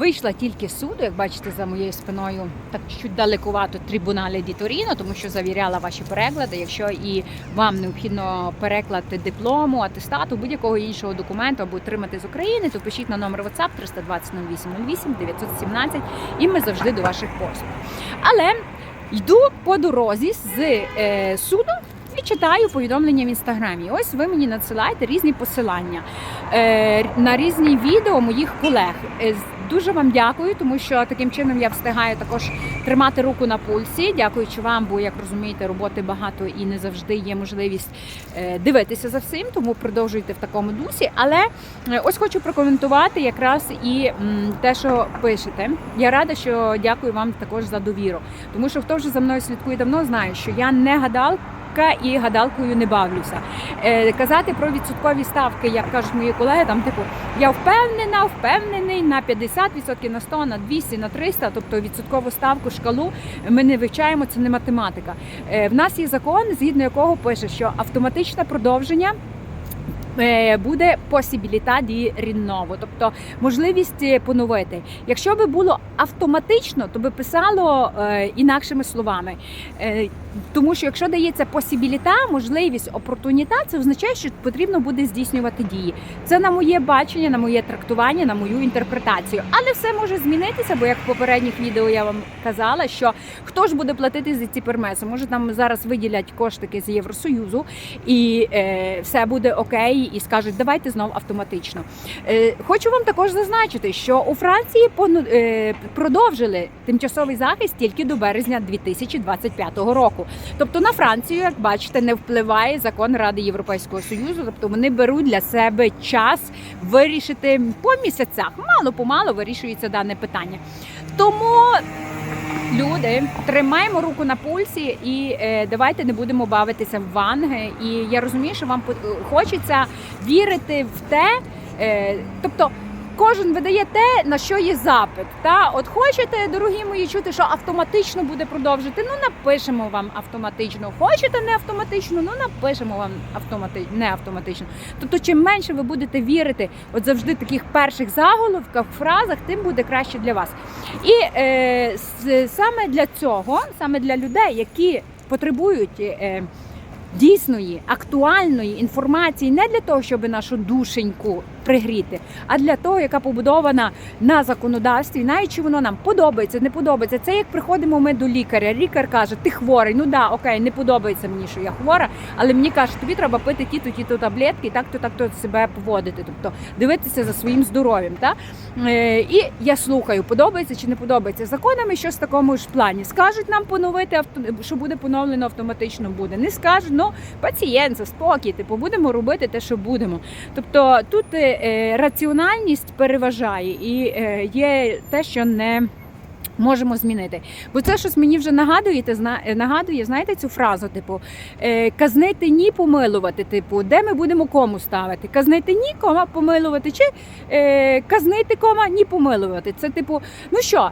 Вийшла тільки суду, як бачите, за моєю спиною так чуть далекувато трибунале Ді Торіно, тому що завіряла ваші переклади. Якщо і вам необхідно переклад диплому, атестату, будь-якого іншого документу або отримати з України, то пишіть на номер WhatsApp 320 08 08 917 і ми завжди до ваших послуг. Але йду по дорозі з е, суду. І читаю повідомлення в інстаграмі. Ось ви мені надсилаєте різні посилання е, на різні відео моїх колег. Дуже вам дякую, тому що таким чином я встигаю також тримати руку на пульсі. Дякуючи вам, бо як розумієте, роботи багато і не завжди є можливість е, дивитися за всім, тому продовжуйте в такому дусі. Але е, ось хочу прокоментувати якраз і те, що пишете. Я рада, що дякую вам також за довіру, тому що хто вже за мною слідкує давно, знає, що я не гадалка і гадалкою не бавлюся. Е, казати про відсоткові ставки, як кажуть мої колеги, там типу я впевнена, впевнений на 50%, на 100, на 200, на 300, тобто відсоткову ставку, шкалу ми не вивчаємо, це не математика. Е, в нас є закон, згідно якого пише, що автоматичне продовження. Е, Буде посібіліта ді рінново, тобто можливість е, поновити. Якщо би було автоматично, то би писало е, інакшими словами. Тому що якщо дається посібіліта, можливість опортуніта, це означає, що потрібно буде здійснювати дії. Це на моє бачення, на моє трактування, на мою інтерпретацію. Але все може змінитися, бо як в попередніх відео я вам казала, що хто ж буде платити за ці пермеси? Може нам зараз виділять коштики з Євросоюзу, і е, все буде окей, і скажуть, давайте знов автоматично. Е, хочу вам також зазначити, що у Франції е, продовжили тимчасовий захист тільки до березня 2025 року. Тобто на Францію, як бачите, не впливає закон Ради Європейського Союзу. Тобто вони беруть для себе час вирішити по місяцях. Мало помалу вирішується дане питання. Тому. Люди, тримаємо руку на пульсі і е, давайте не будемо бавитися в ванги. І я розумію, що вам хочеться вірити в те, е, тобто. Кожен видає те, на що є запит. Та от хочете, дорогі мої, чути, що автоматично буде продовжити. Ну напишемо вам автоматично. Хочете не автоматично? Ну напишемо вам автомати... не автоматично. Тобто, чим менше ви будете вірити, от завжди таких перших заголовках, фразах, тим буде краще для вас. І е, саме для цього, саме для людей, які потребують. Е, Дійсної актуальної інформації не для того, щоб нашу душеньку пригріти, а для того, яка побудована на законодавстві, навіть чи воно нам подобається, не подобається. Це як приходимо ми до лікаря. Лікар каже, ти хворий. Ну да, окей, не подобається мені, що я хвора, але мені каже, тобі треба пити ті-то, ті-то таблетки, і так-то, так-то себе поводити. Тобто дивитися за своїм здоров'ям. Та? Е, і я слухаю, подобається чи не подобається. Законами щось в такому ж плані. Скажуть нам поновити авто, що буде поновлено автоматично буде. Не скажуть, ну пацієнт, спокій, типу, будемо робити те, що будемо. Тобто тут е, е, раціональність переважає і е, є те, що не. Можемо змінити, бо це щось мені вже нагадуєте, зна нагадує, знаєте цю фразу, типу казнити ні, помилувати. Типу, де ми будемо кому ставити? Казнити ні, кома помилувати, чи казнити кома ні помилувати. Це типу, ну що,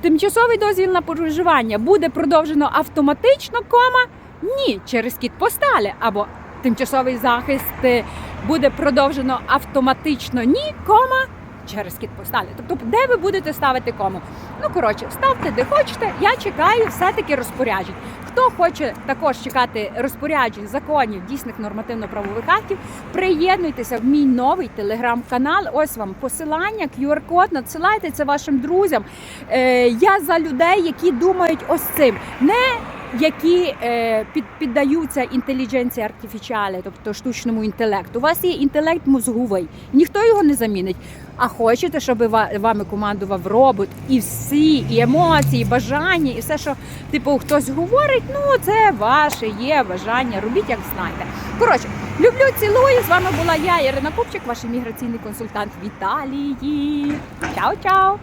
тимчасовий дозвіл на проживання буде продовжено автоматично, кома ні, через кіт посталі або тимчасовий захист е, буде продовжено автоматично ні, кома. Через кіт посталі. Тобто, де ви будете ставити кому? Ну коротше, ставте де хочете. Я чекаю все-таки розпоряджень. Хто хоче також чекати розпоряджень, законів, дійсних нормативно-правових актів, приєднуйтеся в мій новий телеграм-канал. Ось вам посилання, QR-код, надсилайте це вашим друзям. Е, я за людей, які думають ось цим. Не які е, під, піддаються інтелігенції артифіціалі, тобто штучному інтелекту. У вас є інтелект мозговий, ніхто його не замінить. А хочете, щоб вами командував робот, і всі, і емоції, і бажання, і все, що типу хтось говорить, ну це ваше є бажання. Робіть як знаєте. Коротше, люблю, цілую. З вами була я, Ірина Купчик, ваш імміграційний консультант в Італії. Чао-чао!